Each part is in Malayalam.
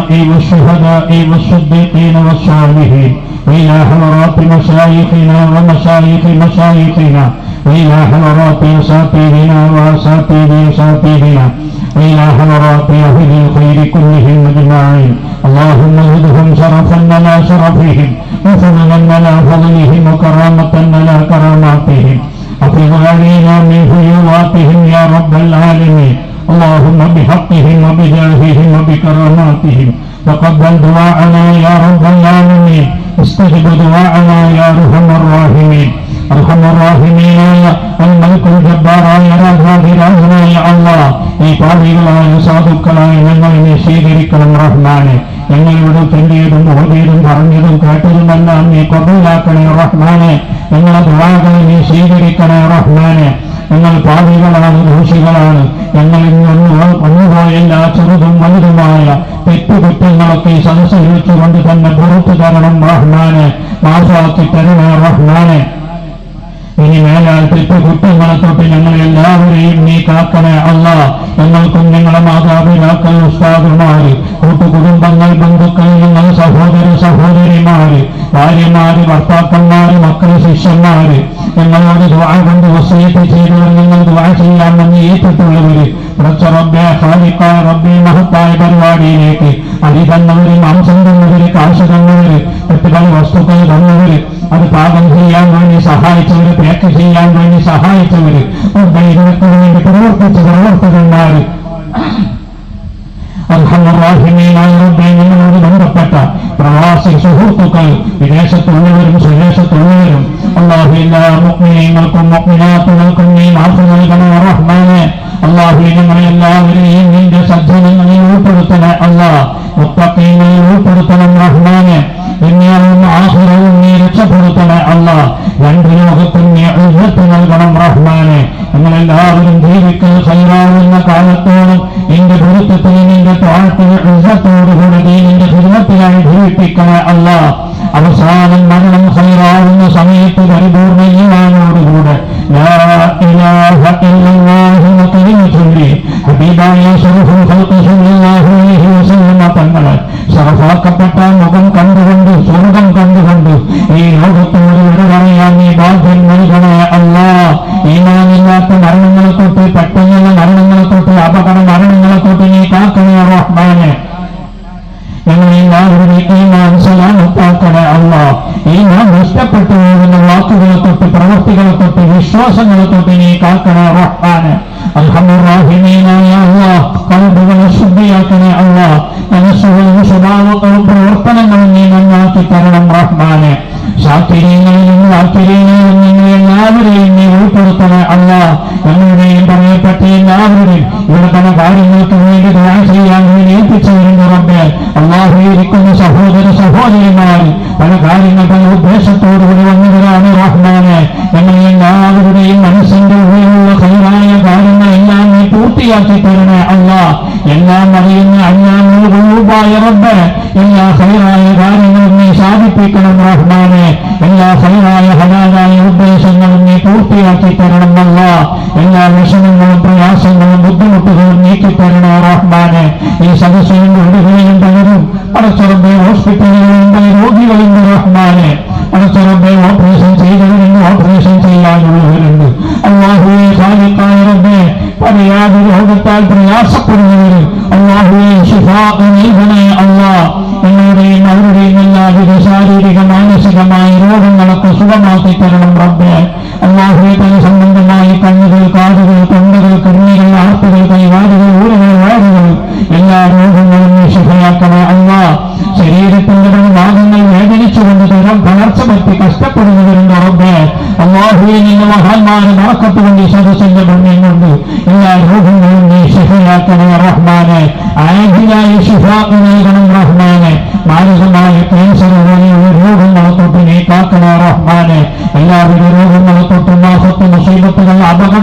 الأنبياء والشهداء والصديقين والصالحين وإلى حضرات مشايخنا ومشايخ مشايخنا وإلى حضرات أساتذنا وأساتذ أساتذنا وإلى حضرات أهل الخير كلهم أجمعين اللهم زدهم شرفا لنا شرفهم وفضلا لنا فضلهم وكرامة لنا كراماتهم أفض علينا من فيوضاتهم يا رب العالمين اللهم بحقهم وبجاههم وبكراماتهم تقبل دعاءنا يا رب العالمين استجب دعاءنا يا ارحم الراحمين ارحم الراحمين الملك الجبار يا ظاهرنا يا الله ഈ പാപികളായ സാധുക്കളായ ഞങ്ങൾ നീ സ്വീകരിക്കണം റഹ്മാനെ ഞങ്ങളിവിടെ തെണ്ടിയതും ഓതിയതും പറഞ്ഞതും കേട്ടതുമെല്ലാം നീ കൊറയിലാക്കണേ റഹ്മാനെ ഞങ്ങളെ ദുവാകളെ നീ സ്വീകരിക്കണേ റഹ്മാനെ ഞങ്ങൾ പാപികളാണ് ദോഷികളാണ്. ഞങ്ങൾ ഇന്നൊന്ന് വന്നുപോയ എല്ലാ ചെറുതും വലുതുമായ തെറ്റുകുറ്റങ്ങളൊക്കെ സദസ്സിൽ വെച്ചുകൊണ്ട് തന്നെ പുറത്തു തരണം റഹ്മാനെ. മാസാക്കി തരണേ റഹ്മാനെ. ഇനി മേലാൽ തെറ്റുകുറ്റങ്ങളെ തൊട്ട് ഞങ്ങൾ എല്ലാവരെയും നീ കാക്കണേ അല്ല ഞങ്ങൾക്കും ഞങ്ങളുടെ മാതാപിതാക്കൾ ഉസ്താദുമാര് കൂട്ടുകുടുംബങ്ങൾ ബന്ധുക്കൾ 一般农民农村的。കണ്ടുകൊണ്ട് സ്വർഗം കണ്ടുകൊണ്ട് ഈ ലോകത്തോട് വിട പറയാൻ നീ ഭാഗ്യം നൽകണേ അല്ല. ഈമാനില്ലാത്ത മരണങ്ങളെ നീ എല്ലാ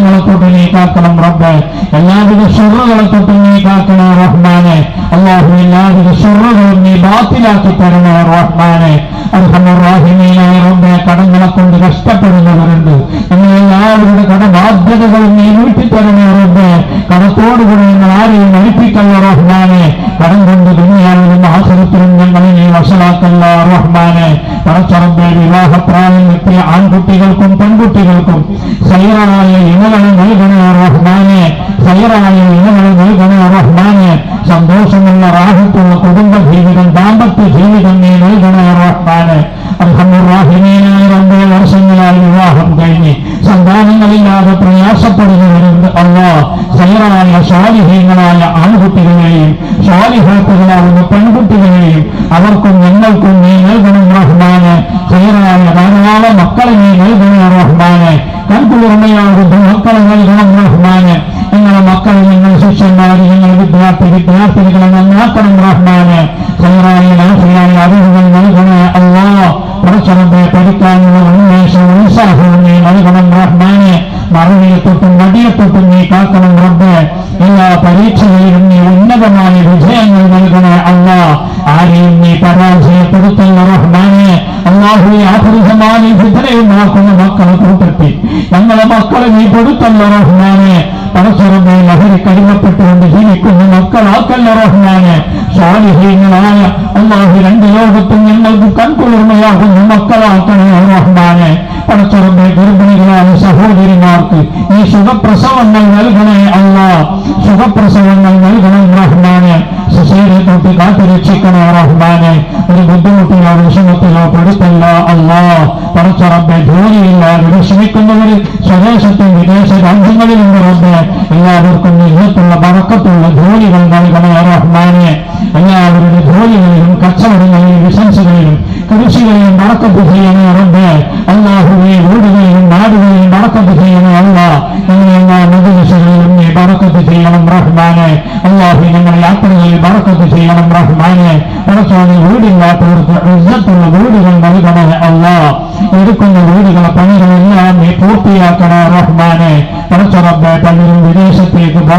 ദുരിതങ്ങളെ തൊട്ട് നീ കാക്കണം റബ്ബ്. എല്ലാവിധ ഷുറുകളെ തൊട്ട് നീ കാക്കണേ റഹ്മാനെ. അള്ളാഹു എല്ലാവിധ ഷുറുകളും നീ ബാത്തിലാക്കി തരണേ റഹ്മാനെ. അർഹമുറാഹിമീനായ റബ്ബെ കടങ്ങളെ കൊണ്ട് കഷ്ടപ്പെടുന്നവരുണ്ട് നിങ്ങൾ എല്ലാവരുടെ കടബാധ്യതകളും നീ വീട്ടി തരണേ റബ്ബെ കടത്തോടുകൂടി നിങ്ങൾ ആരെയും മരിപ്പിക്കല്ല റഹ്മാനെ. കടം കൊണ്ട് ദുനിയാവിലും ആഹ്ലത്തിലും ഞങ്ങളെ നീ വഷളാക്കല്ല റഹ്മാനെ. ആൺകുട്ടികൾക്കും പെൺകുട്ടികൾക്കും സൈറായ ഇണകളെ നൽകണേ റഹ്മാനെ സൈറായ ഇണകളെ നൽകണേ റഹ്മാനെ. സന്തോഷമുള്ള റാഹത്തുള്ള കുടുംബ ജീവിതം ദാമ്പത്യ ജീവിതം നീ നൽകണേ റഹ്മാനെ. അൽഹമുറാഹിമീനായ രണ്ടേ വർഷങ്ങളായി വിവാഹം കഴിഞ്ഞ് സന്താനങ്ങളില്ലാതെ പ്രയാസപ്പെടുന്നവരുണ്ട് അല്ല സൈറായ സ്വാലിഹീങ്ങളായ ആൺകുട്ടികളെയും സ്വാലിഹാത്തുകളാവുന്ന പെൺകുട്ടികളെയും അവർക്കും ഞങ്ങൾക്കും നീ നൽകണം റഹ്മാന്. സൈറായ ധാരാളം മക്കളെ നീ നൽകണേ റഹ്മാന്. കൺകുളിർമയാകുന്ന മക്കളെ നൽകണം റഹ്മാന്. ഞങ്ങളുടെ മക്കളെ നിങ്ങൾ ശിഷ്യന്മാർ നിങ്ങൾ വിദ്യാർത്ഥി വിദ്യാർത്ഥികളെ നന്നാക്കണം റഹ്മാന്. സൈറായ നാശിയായ അറിവുകൾ നൽകണേ അല്ലോ കുറച്ചുറമ്പെ പഠിക്കാനുള്ള ഉന്മേഷവും ഉത്സാഹവും നീ നൽകണം റഹ്മാനെ. മറവിയെ തൊട്ടും നടിയെ തൊട്ടും നീ കാക്കണം റബ്ബ്. എല്ലാ പരീക്ഷകളിലും നീ ഉന്നതമായ വിജയങ്ങൾ നൽകണേ അല്ല ആരെയും നീ പരാജയപ്പെടുത്തല്ല റഹ്മാനെ. അള്ളാഹുവെ ആഹൃതമായി ഫിതനയുണ്ടാക്കുന്ന മക്കളെ കൂട്ടത്തിൽ ഞങ്ങളെ മക്കളെ നീ കൊടുത്തല്ല റഹ്മാനെ പരസ്പരമേ ലഹരി കടിമപ്പെട്ടുകൊണ്ട് ജീവിക്കുന്ന മക്കളാക്കല്ല റഹ്മാനെ സ്വാലിഹീങ്ങളായ അള്ളാഹു രണ്ട് ലോകത്തും ഞങ്ങൾക്ക് കൺകുളിർമയാകുന്ന മക്കളാക്കണേ റഹ്മാനെ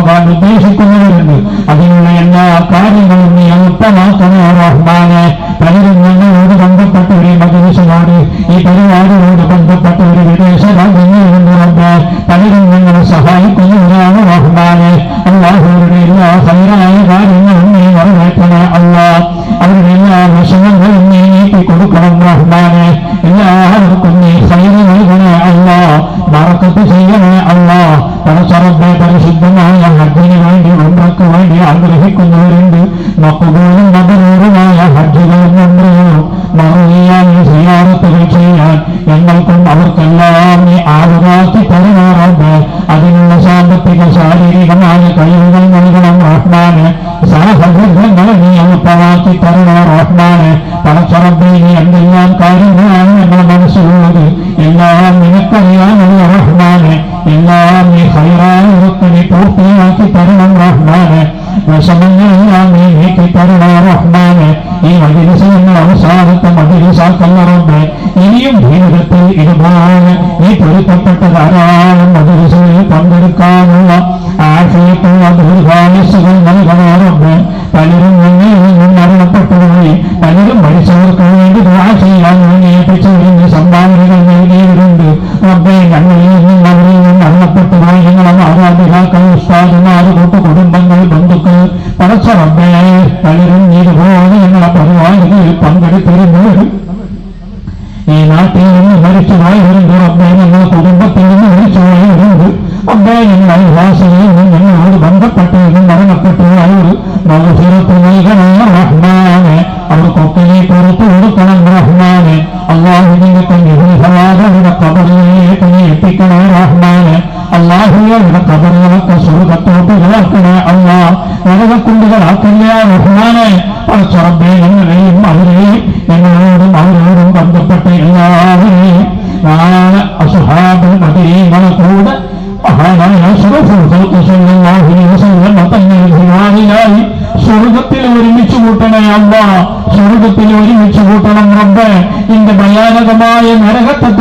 പോകാൻ ഉദ്ദേശിക്കുന്നവരുണ്ട്. അതിനുള്ള എല്ലാ കാര്യങ്ങളും നീ എളുപ്പമാക്കണേ റഹ്മാനെ? റഹ്മാന് പടച്ചറബെ നരകത്തെ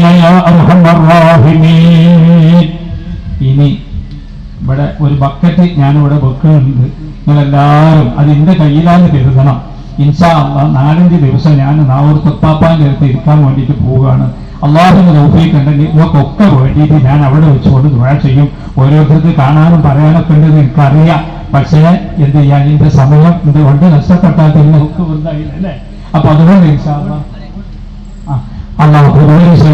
ഇനി ഇവിടെ ഒരു ബക്കറ്റ് ഞാനിവിടെ വെക്കുന്നുണ്ട്. നിങ്ങളെല്ലാവരും അത് എന്റെ കയ്യിലാണ് കരുതണം. ഇൻഷാ നാലഞ്ച് ദിവസം ഞാൻ നാവൂർ തൊത്താപ്പാന്റെ അടുത്ത് ഇരിക്കാൻ വേണ്ടിയിട്ട് പോവുകയാണ്. അള്ളാഹുവിന് നോക്കിയിട്ടുണ്ടെങ്കിൽ ഇവർക്കൊക്കെ വേണ്ടിയിട്ട് ഞാൻ അവിടെ വെച്ചുകൊണ്ട് ദുഴ ചെയ്യും. ഓരോരുത്തർക്ക് കാണാനും പറയാനൊക്കെ ഉണ്ടെന്ന് എനിക്കറിയാം. പക്ഷേ എന്ത് ചെയ്യാൻ? ഇതിന്റെ സമയം ഇത് കൊണ്ട് നഷ്ടപ്പെട്ടാൽ തന്നെ ഒക്കെ അല്ലേ? അപ്പൊ അതുകൊണ്ട് ഇൻഷാ അള്ളാ. ആ,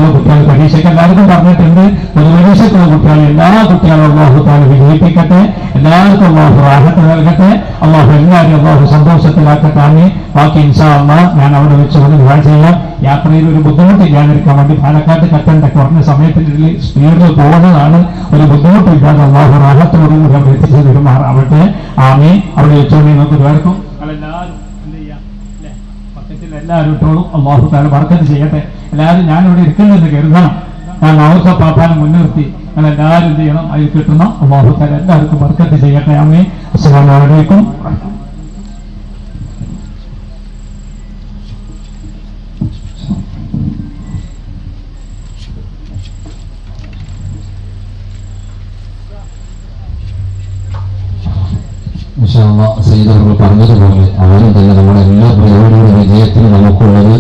പൊതുപരീക്ഷയുള്ള കുട്ടികൾ പരീക്ഷയ്ക്ക് എല്ലാവർക്കും പറഞ്ഞിട്ടുണ്ട്? ഒരു പരീക്ഷയ്ക്കുള്ള കുട്ടികൾ എല്ലാ കുട്ടികളും അള്ളാഹു താൻ വിജയിപ്പിക്കട്ടെ. എല്ലാവർക്കും അള്ളാഹു റാഹത്ത് നൽകട്ടെ. അള്ളാഹു എല്ലാവരും അള്ളാഹു സന്തോഷത്തിലാക്കട്ടെ. ആമി ബാക്കി ഇൻഷാ അള്ളാ ഞാൻ അവിടെ വെച്ച് വെച്ചുകൊണ്ട് വിവാഹം ചെയ്യാം. യാത്രയിൽ ഒരു ബുദ്ധിമുട്ടില്ലാതിരിക്കാൻ വേണ്ടി പാലക്കാട് കറ്റണ്ട കുറഞ്ഞ സമയത്തിനുള്ളിൽ സ്പീഡിൽ പോകുന്നതാണ് ഒരു ബുദ്ധിമുട്ടില്ലാതെ അള്ളാഹു റാഹത്തോടും കൂടി അവിടെ എത്തിച്ചു തരുമാറാവട്ടെ ആമി അവിടെ വെച്ചുകൊണ്ട് നിങ്ങൾക്ക് ഒരുവർക്കും നിങ്ങളെല്ലാവരും എന്ത് ചെയ്യാം? പക്കത്തിൽ എല്ലാവരും ഇട്ടോളും. അള്ളാഹു താല വർക്കത്ത് ചെയ്യട്ടെ. എല്ലാവരും ഞാനിവിടെ ഇരിക്കുന്നെന്ന് കരുതണം. ഞാൻ നവസ പാപ്പാനെ മുൻനിർത്തി ഞങ്ങൾ എല്ലാവരും ചെയ്യണം? അതിൽ കിട്ടണം. അള്ളാഹു താല എല്ലാവർക്കും വർക്കത്ത് ചെയ്യട്ടെ. അമ്മേ അസ്സലാമു അലൈക്കും. സൈദവർ പറഞ്ഞതുപോലെ ആരും തന്നെ നമ്മുടെ എല്ലാ പരിപാടിയുടെ വിജയത്തിനും നമുക്കുള്ളത്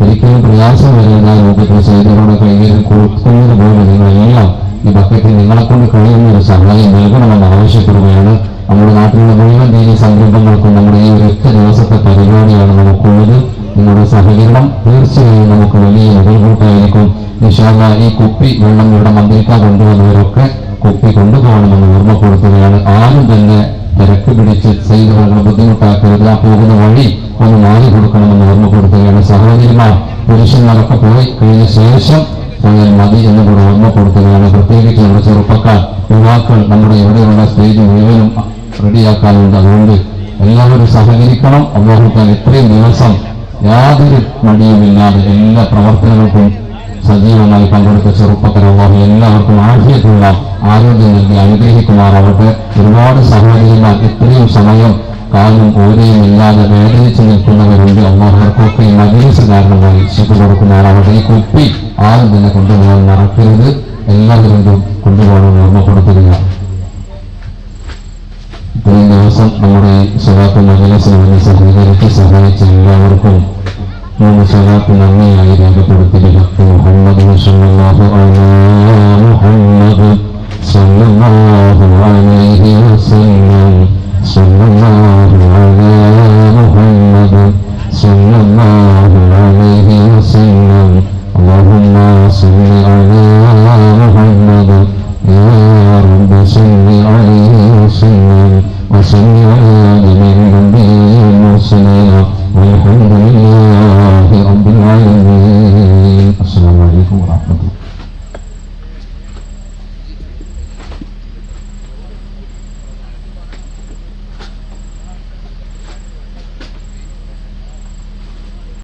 ഒരിക്കലും പ്രയാസം വരുന്ന രൂപത്തിൽ സൈദവരുടെ കൈകളിൽ കൊടുക്കുന്നത് പോലെ നിങ്ങളെല്ലാം ഈ ബക്കറ്റിൽ നിങ്ങളെ കഴിയുന്ന ഒരു സഹായം നൽകണമെന്ന് ആവശ്യപ്പെടുകയാണ്. നമ്മുടെ നാട്ടിലുള്ള മുഴുവൻ ദീനി സംരംഭങ്ങൾക്കും നമ്മുടെ ഈ ഒരൊറ്റ ദിവസത്തെ പരിപാടിയാണ് നമുക്കുള്ളത്. നിങ്ങളുടെ സഹകരണം തീർച്ചയായും നമുക്ക് വലിയ മുതൽകൂട്ടായിരിക്കും നിഷാദ ഈ കുപ്പി വെള്ളം ഇവിടെ മന്ത്രിക്കാൻ കൊണ്ടുവന്നവരൊക്കെ കുപ്പി കൊണ്ടുപോകണമെന്ന് ഓർമ്മപ്പെടുത്തുകയാണ്. ആരും തന്നെ തിരക്ക് പിടിച്ച് ചെയ്തവരുടെ ബുദ്ധിമുട്ടാക്കരുത് ആ പോകുന്ന വഴി ഒന്ന് മാറി കൊടുക്കണമെന്ന് ഓർമ്മപ്പെടുത്തുകയാണ് സഹോദരിമാർ. പുരുഷന്മാരൊക്കെ പോയി കഴിഞ്ഞ ശേഷം പോയാൽ മതി എന്ന് കൂടെ ഓർമ്മപ്പെടുത്തുകയാണ്. പ്രത്യേകിച്ച് നമ്മുടെ ചെറുപ്പക്കാർ യുവാക്കൾ നമ്മുടെ ഇവിടെയുള്ള സ്റ്റേജ് മുഴുവനും റെഡിയാക്കാനുണ്ട്. അതുകൊണ്ട് എല്ലാവരും സഹകരിക്കണം. അള്ളാഹുക്കാൻ ഇത്രയും ദിവസം യാതൊരു മടിയുമില്ലാതെ എല്ലാ പ്രവർത്തനങ്ങൾക്കും സജീവമായി പങ്കെടുത്ത ചെറുപ്പക്കാരല്ലാഹു എല്ലാവർക്കും ആഫിയത്തുള്ള ആരോഗ്യം നൽകി അനുഗ്രഹിക്കുമാറാവട്ടെ. ഒരുപാട് സഹോദരിമാർ ഇത്രയും സമയം കാലും ഓരയും ഇല്ലാതെ വേദനിച്ച് നിൽക്കുന്നവരുണ്ട്. അള്ളാഹർക്കൊക്കെ ഈ മജീസ് കാരണമായി ശിക്ഷ കൊടുക്കുമാറാവട്ടെ. ഈ കുപ്പി ആരും തന്നെ കൊണ്ടുപോകാൻ മറക്കരുത്. എല്ലാവരും ഇത് കൊണ്ടുപോകണമെന്ന് ഓർമ്മപ്പെടുത്തുക ഇത്രയും ദിവസം നമ്മുടെ സ്വലാത്ത് മജലസിന് സഹകരിച്ച് സഹായിച്ച എല്ലാവർക്കും നന്ദിയായി രേഖപ്പെടുത്തിയ ഭക്തി മുഹമ്മദ് മുസല്ലാഹു മുഹമ്മദ് സല്ലല്ലാഹു അലൈഹി വസല്ലം സല്ലല്ലാഹു അലാ മുഹമ്മദ് സല്ലല്ലാഹു അലൈഹി വസല്ലം. اللهم صل على